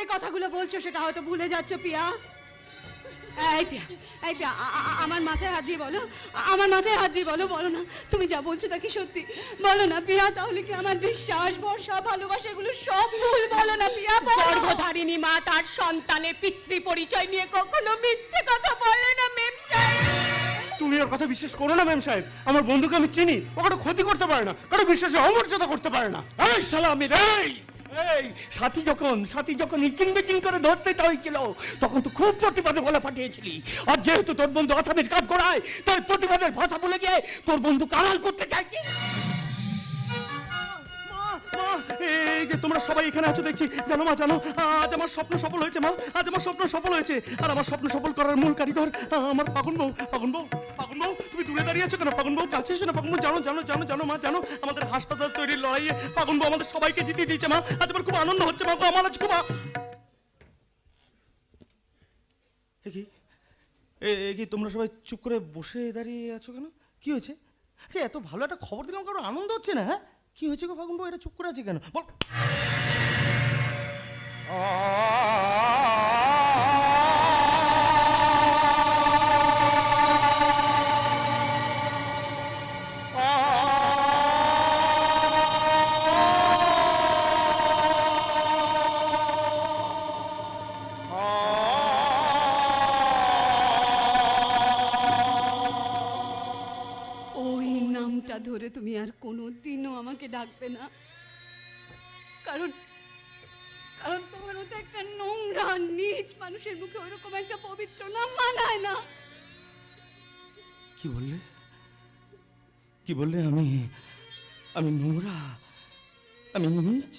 মনে কথাগুলো বলছো সেটা হয়তো ভুলে যাচ্ছ পিয়া। এই পিয়া এই পিয়া আমার মাথায় হাত দিয়ে বলো আমার মাথায় হাত দিয়ে বলো বলো না তুমি যা বলছো তা কি সত্যি? বলো না পিয়া তাহলে কি আমার বিশ্বাস ভরসা ভালোবাসা এগুলো সব ভুল? বলো না পিয়া গর্ভধারিণী মা তার সন্তানের পিতৃ পরিচয় নিয়ে কখনো মিথ্যে কথা বলে না মেম সাহেব। তুমি ওর কথা বিশ্বাস করো না ম্যাম সাহেব। আমার বন্ধুকে আমি চিনি ও কারও ক্ষতি করতে পারে না কারও বিশ্বাসে অমর্যাদা করতে পারে না। এই সালামির এই! এই, সাথী যখন সাথী যখন ইচিং বিচিং করে ধরতে হয়েছিল, তখন তো খুব প্রতিবাদে গলা পাঠিয়েছিলি আর যেহেতু তোর বন্ধু আসামের কাজ করায়, তাই প্রতিবাদের ভাষা বলে গিয়ে তোর বন্ধু কামাল করতে চাইছে এই যে তোমরা সবাই এখানে আছো, দেখছি। জানো মা, জানো, আজ আমার স্বপ্ন সফল হয়েছে, মা। আজ আমার স্বপ্ন সফল হয়েছে। আর আমার স্বপ্ন সফল করার মূল কারিগর আমার ফাগুন বউ। ফাগুন বউ ফাগুন বউ, তুমি দূরে দাঁড়িয়ে আছো কেন? ফাগুন বউ, কাছে এসো না, ফাগুন বউ। জানো জানো জানো জানো, মা, জানো, আমাদের হাসপাতাল তৈরির লড়াইয়ে ফাগুন বউ আমাদের সবাইকে জিতিয়ে দিয়েছে, মা। আজ আমার খুব আনন্দ হচ্ছে, মা আমার আজ খুব কি? এ কি তোমরা সবাই চুপ করে বসে দাঁড়িয়ে আছো কেন? কি হয়েছে? আচ্ছা এত ভালো একটা খবর দিলাম কারও আনন্দ হচ্ছে না হ্যাঁ? কি হয়েছে গো ফাগুন বউ? এটা চুপ করে আছে কেন? বল। আমাকে ডাকবে না। কারণ কারণ তোমার মতো একটা নোংরা নিচ মানুষের মুখে ওইরকম একটা পবিত্র নাম মানায় না। কি বললে? কি বললে আমি আমি নোংরা? আমি নিচ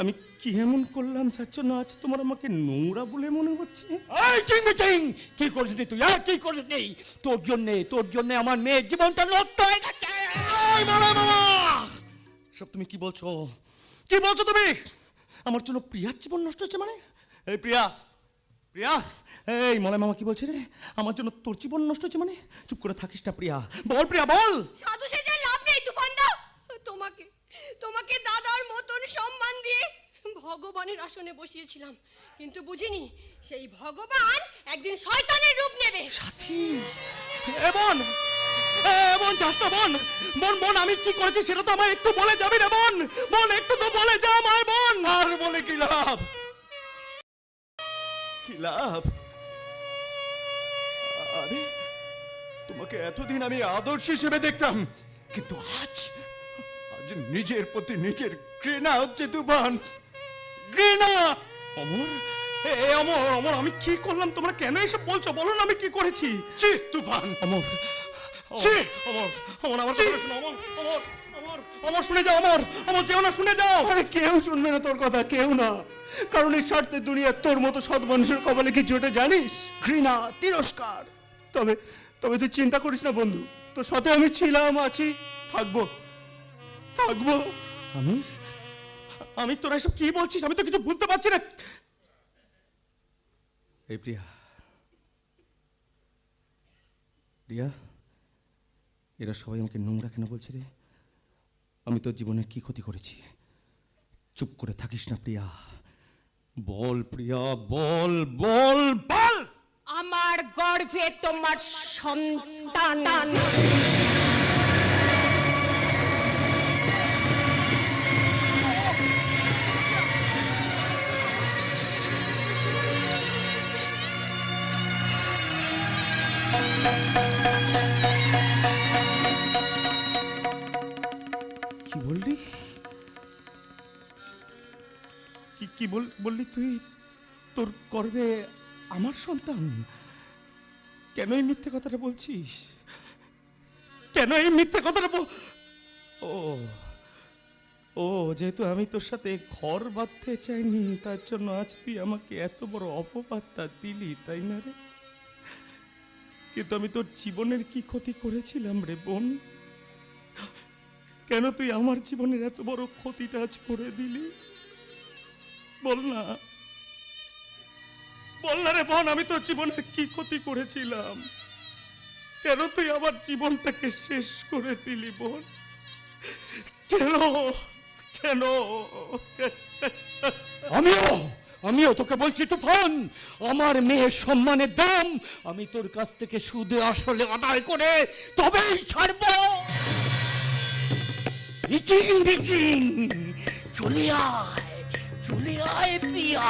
আমি কি এমন করলাম যার জন্য আজ তোমার আমাকে নোংরা বলে মনে হচ্ছে? এই চিং বিচিং কি করেছিস তুই আর কি করেছিস তোর জন্য তোর জন্য আমার মেয়ের জীবনটা নষ্ট হয়ে গেছে। সব তুমি কি বলছো? কি বলছো তুমি? আমার জন্য প্রিয়ার জীবন নষ্ট হচ্ছে মানে? এই প্রিয়া প্রিয়া। এই মলয় মামা কি বলছে রে? আমার জন্য তোর জীবন নষ্ট হচ্ছে মানে? চুপ করে থাকিস না প্রিয়া। বল প্রিয়া বল! সাধু সেজে লাভ নেই তুফানদা। তোমাকে তোমাকে দাদার মতন সম্মান দিয়ে ভগবানের আসনে বসিয়েছিলাম। কিন্তু বুঝিনি সেই ভগবান একদিন শয়তানের রূপ নেবে। সাথী এ বোন এ বোন। বোন বোন আমি কি করেছি সেটা তো আমায় একটু বলে যাবি রে বোন। বোন একটু তো বলে যা আমায় বোন। আর বলে কি লাভ? কি লাভ? আরে তোমাকে এতদিন আমি আদর্শ হিসেবে দেখতাম কিন্তু আজ আজ নিজের প্রতি নিজের ঘৃণা হচ্ছে তুফান ঘৃণা! অমর এ অমর অমর আমি কি করলাম? তোমরা কেন এসব বলছো? বলো না আমি কি করেছি। তুফান। অমর অমর অমর আমার কথা শোনো অমর অমর অমর অমর শুনে যাও অমর অমর যেও না শুনে যাও। আরে কেউ শুনবে না তোর কথা কেউ না। কারণ এই স্বার্থে দুনিয়া তোর মতো সৎ মানুষের কপালে কি জোটে জানিস? ঘৃণা তিরস্কার। তবে তবে তুই চিন্তা করিস না বন্ধু। তোর সাথে আমি ছিলাম আছি থাকব। থাকব। আমি? আমি তোরা এসব কি বলছিস? আমি তো কিছু বুঝতে পারছি না। এই প্রিয়া। প্রিয়া? এরা সবাই আমাকে নোংরা কেন বলছে রে? আমি তোর জীবনের কি ক্ষতি করেছি? চুপ করে থাকিস না প্রিয়া। বল প্রিয়া বল বল বল! আমার গর্ভে তোমার সন্তান। কি বললি? কি কি বল, বললি তুই? তোর গর্বে আমার সন্তান? কেন এই মিথ্যে কথাটা বলছিস? কেন এই মিথ্যে কথাটা বল? ও ও, যেহেতু আমি তোর সাথে ঘর বাঁধতে চাইনি, তার জন্য আজ তুই আমাকে এত বড় অপবাদটা দিলি, তাই না রে? কিন্তু আমি তোর জীবনের কি ক্ষতি করেছিলাম রে বোন? কেন তুই আমার জীবনের এত বড় ক্ষতিটা আজ করে দিলি? বল না। বল না রে বোন, আমি তোর জীবনের কি ক্ষতি করেছিলাম? কেন তুই আমার জীবনটাকে শেষ করে দিলি বোন? কেন? কেন? আমিও আমিও তোকে বলছি, তুফান, আমার মেয়ের সম্মানের দাম আমি তোর কাছ থেকে সুদে আসলে আদায় করে তবেই ছাড়ব। ইচিং বিচিং চলে আয় চলে আয় প্রিয়া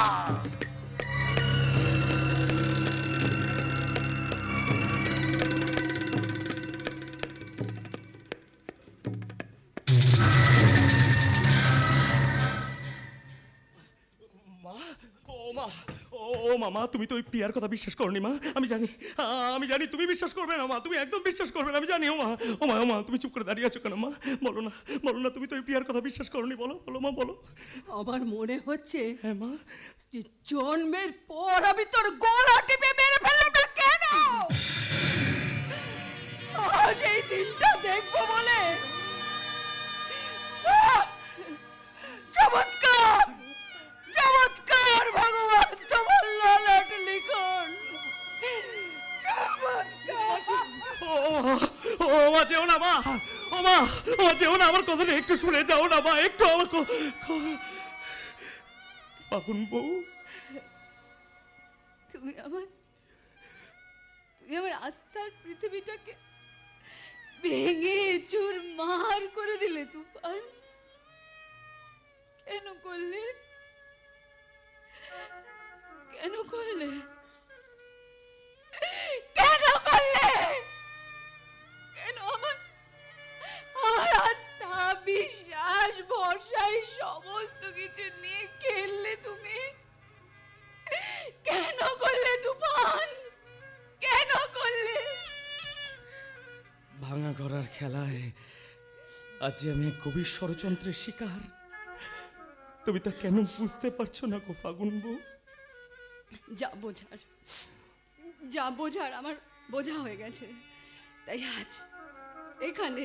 ও মামা তুমি তো ওই প্রিয়ার কথা বিশ্বাস করনি মা। আমি জানি আমি জানি তুমি বিশ্বাস করবে না মা। তুমি একদম বিশ্বাস করবে না আমি জানি ও মা। ও মা ও মা তুমি চুপ করে দাঁড়িয়ে আছো কেন মা? বলো না বলো না তুমি তো ওই প্রিয়ার কথা বিশ্বাস করনি বলো বলো মা বলো। আমার মনে হচ্ছে হ্যাঁ মা। যে জন্মের পর আমি তোর গলা টিপে মেরে ফেললাম না কেন? আজ এই দিনটা দেখব বলে। চমৎকার! যেও না মা। ও মা, ও যেও না, আমার কথাটা একটু শুনে যাও না মা, একটু আমার ফাগুন বউ। তুমি আমার তুমি আমার আস্থার পৃথিবীটাকে ভেঙে চুর মার করে দিলে, তুফান। কেন করলে? আজ যে আমি এক গভীর ষড়যন্ত্রের শিকার তুমি তা কেন বুঝতে পারছ না গো ফাগুন বউ? যা বোঝার যা বোঝার আমার বোঝা হয়ে গেছে। তাই আজ এখানে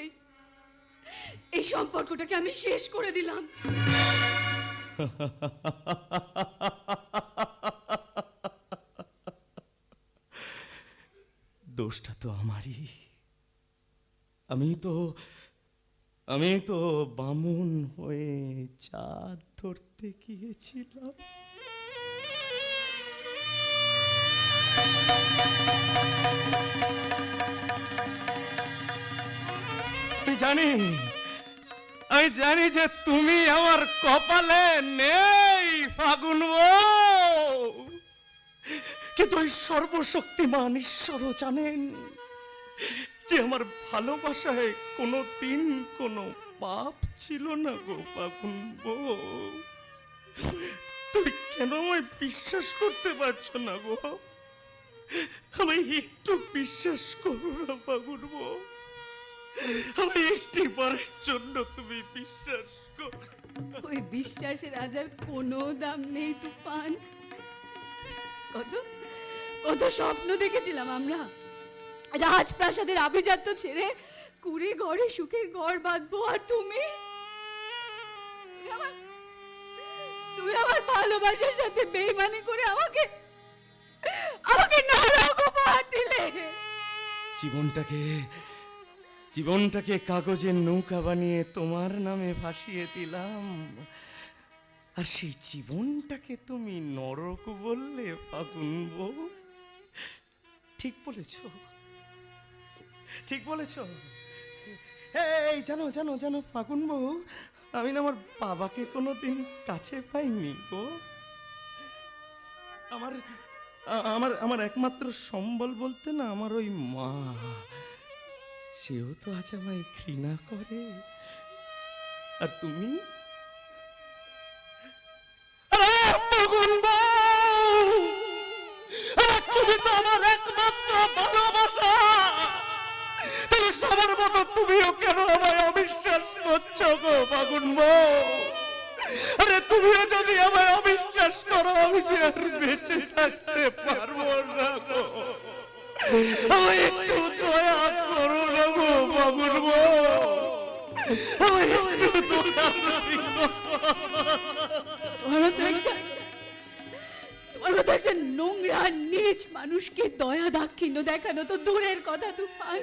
এই এই সম্পর্কটাকে আমি শেষ করে দিলাম। দোষটা তো আমারই। আমি তো আমি তো বামুন হয়ে চাঁদ ধরতে গিয়েছিলাম জানি, আমি জানি যে তুমি আমার কপালে নেই, ফাগুন। কিন্তু ওই সর্বশক্তিমান ঈশ্বরও জানেন যে আমার ভালোবাসায় কোনো দিন কোনো পাপ ছিল না গো বউ। তুমি কেন আমায় বিশ্বাস করতে পারছ না গো আমায় একটু বিশ্বাস করো না বউ। আমায় একটি বারের জন্য তুমি বিশ্বাস করো ওই বিশ্বাসের আজ আর কোনো দাম নেই, তুফান কত কত স্বপ্ন দেখেছিলাম আমরা রাজপ্রাসাদের আভিজাত্য ছেড়ে কুড়ে ঘরে সুখের ঘর বাঁধবো আর তুমি? তুমি আমার ভালোবাসার সাথে বেইমানি করে আমাকে আমাকে নরক উপহার দিলে। জীবনটাকে জীবনটাকে কাগজের নৌকা বানিয়ে তোমার নামে ভাসিয়ে দিলাম। আর সেই জীবনটাকে তুমি নরক বললে ফাগুন বউ। ঠিক বলেছ। ঠিক বলেছ? এই, জানো জানো জানো, ফাগুন বউ, আমি না আমার বাবাকে কোনো দিন কাছে পাইনি গো। আমার আমার আমার একমাত্র সম্বল বলতে না আমার ওই মা। সেও তো আজ আমায় ঘৃণা করে। আর তুমি? সবার মতো তুমিও কেন আমায় অবিশ্বাস করছ গো ফাগুন আরে তুমিও যদি আমায় অবিশ্বাস করো, আমি যে আর বেঁচে থাকতে পারব না গো। আমায় একটু দয়া করো না গো বাবুর আমায় একটু দয়া করো। একটা নোংরা নিচ মানুষকে দয়া দাক্ষিণ্য দেখানো তো দূরের কথা তুফান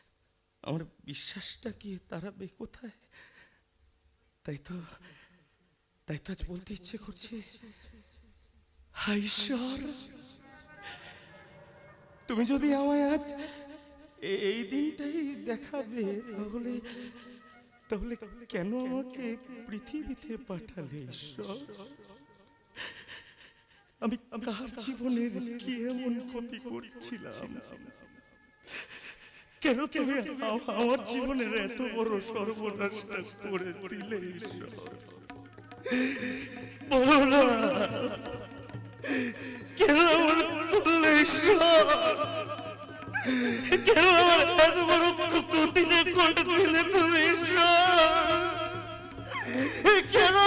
আমার বিশ্বাসটা কি তারাবে কোথায়? তাই তো তাই তো আজ বলতে ইচ্ছে করছে। ঈশ্বর! তুমি যদি আমায় আজ এই দিনটাই দেখাবে, তাহলে তাহলে কেন আমাকে পৃথিবীতে পাঠালে ঈশ্বর? আমি কার জীবনের কি এমন ক্ষতি করছিলাম? কেন তুমি আমার জীবনের এত বড় সর্বনাশটা করে দিলে বলো না। কেন আমার করলে কেন আমার এত বড় ক্ষ- ক্ষতিটা করে দিলে তুমি কেন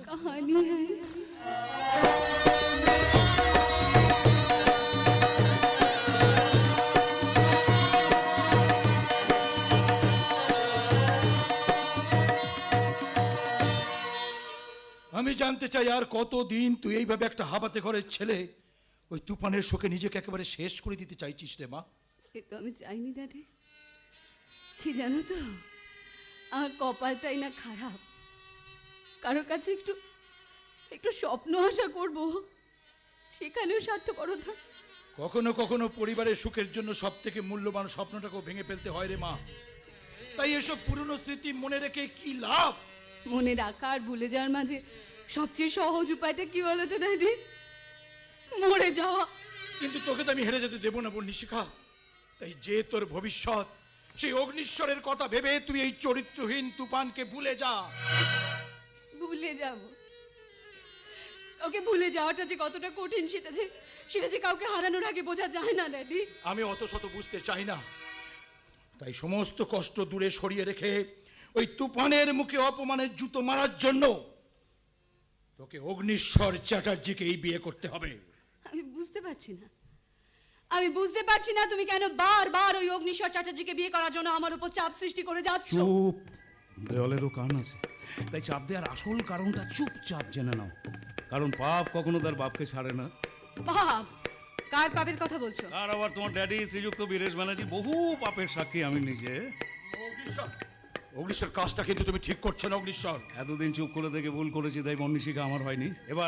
कहानी है আমি জানতে চাই আর কতদিন তুই এইভাবে একটা হাবাতে ঘরের ছেলে ওই তুফানের শোকে নিজেকে একেবারে শেষ করে দিতে চাইছিস রে মা এ তো আমি চাইনি ড্যাডি কি জানো তো? আমার কপালটাই না খারাপ। কারোর কাছে একটু একটু স্বপ্ন আশা করব। সেখানেও স্বার্থপরতা কখনো কখনো পরিবারের সুখের জন্য সব থেকে মূল্যবান স্বপ্নটাকেও ভেঙে ফেলতে হয় রে মা। তাই এসব পুরনো স্মৃতি মনে রেখে কি লাভ? মনে রাখা আর ভুলে যাওয়ার মাঝে সবচেয়ে সহজ উপায়টা কি বলো তো ড্যাডি? মরে যাওয়া। কিন্তু তোকে তো আমি হেরে যেতে দেবো না বোন নিশিখা তাই যে তোর ভবিষ্যৎ সেই অগ্নিশ্বরের কথা ভেবে তুই এই চরিত্রহীন তুফানকে ভুলে যা। ভুলে যাব। ওকে ভুলে যাওয়াটা যে কতটা কঠিন সেটা যে সেটা যে কাউকে হারানোর আগে বোঝা যায় না ড্যাডি। আমি অত শত বুঝতে চাই না। তাই সমস্ত কষ্ট দূরে সরিয়ে রেখে ওই তুফানের মুখে অপমানের জুতো মারার জন্য তোকে অগ্নিশ্বর চ্যাটার্জিকে এই বিয়ে করতে হবে। আমি বুঝতে পারছি না। আমি বুঝতে পারছি না তুমি কেন বারবার ওই অগ্নিশ্বর চ্যাটার্জিকে বিয়ে করার জন্য আমার উপর চাপ সৃষ্টি করে যাচ্ছ। চুপ। দেওয়ালেরও কান আছে। তাই চাপ দেওয়ার আসল কারণটা চুপচাপ জেনে নাও। কারণ পাপ কখনো তার বাপকে ছাড়ে না। বাপ কার পাপের কথা বলছো? আর আবার তোমার ড্যাডি শ্রীযুক্ত বীরেশ ব্যানার্জি বহু পাপের সাক্ষী আমি নিজে। অগ্নিশ্বর অগ্নিশ্বর কাজটা কিন্তু তুমি ঠিক করছ না অগ্নিশ্বর। এতদিন চুপ করে দেখে ভুল করেছি তাই মনীষিকা আমার হয়নি। এবার